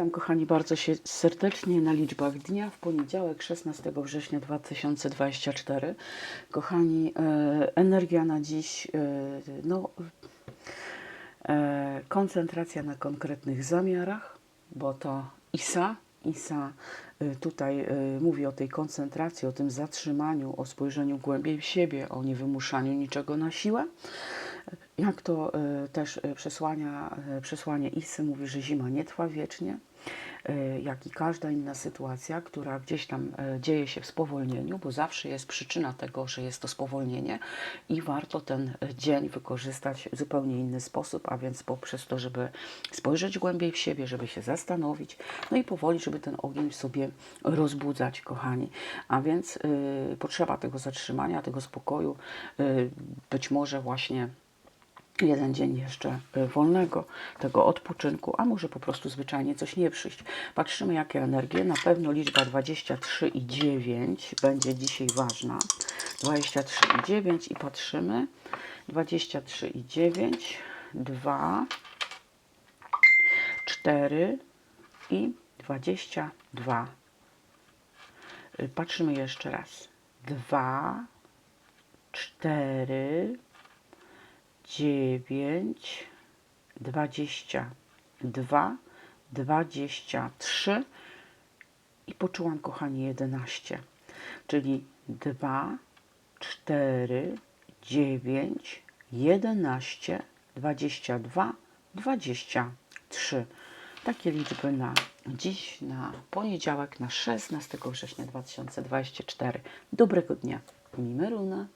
Witam kochani bardzo się serdecznie na liczbach dnia w poniedziałek 16 września 2024. Kochani, e, energia na dziś, e, no, e, koncentracja na konkretnych zamiarach, bo to ISA, ISA tutaj mówi o tej koncentracji, o tym zatrzymaniu, o spojrzeniu głębiej w siebie, o niewymuszaniu niczego na siłę. Jak to y, też y, przesłania, y, przesłanie Isy mówi, że zima nie trwa wiecznie, jak i każda inna sytuacja, która gdzieś tam dzieje się w spowolnieniu, bo zawsze jest przyczyna tego, że jest to spowolnienie i warto ten dzień wykorzystać w zupełnie inny sposób, a więc poprzez to, żeby spojrzeć głębiej w siebie, żeby się zastanowić, no i powoli, żeby ten ogień w sobie rozbudzać, kochani. A więc y, potrzeba tego zatrzymania, tego spokoju, y, być może właśnie jeden dzień jeszcze y, wolnego, tego odpoczynku, a może po prostu zwyczajnie coś nie przyjść. Patrzymy, jakie energie. Na pewno liczba 23 i 9 będzie dzisiaj ważna. 23 i 9 i patrzymy. 23 i 9, 2, 4 i 22. Y, Patrzymy jeszcze raz. 2, 4, 9, 22, 23 i poczułam, kochani, 11. Czyli 2, 4, 9, 11, 22, 23. Takie liczby na dziś, na poniedziałek, na 16 września 2024. Dobrego dnia. Mimeruna.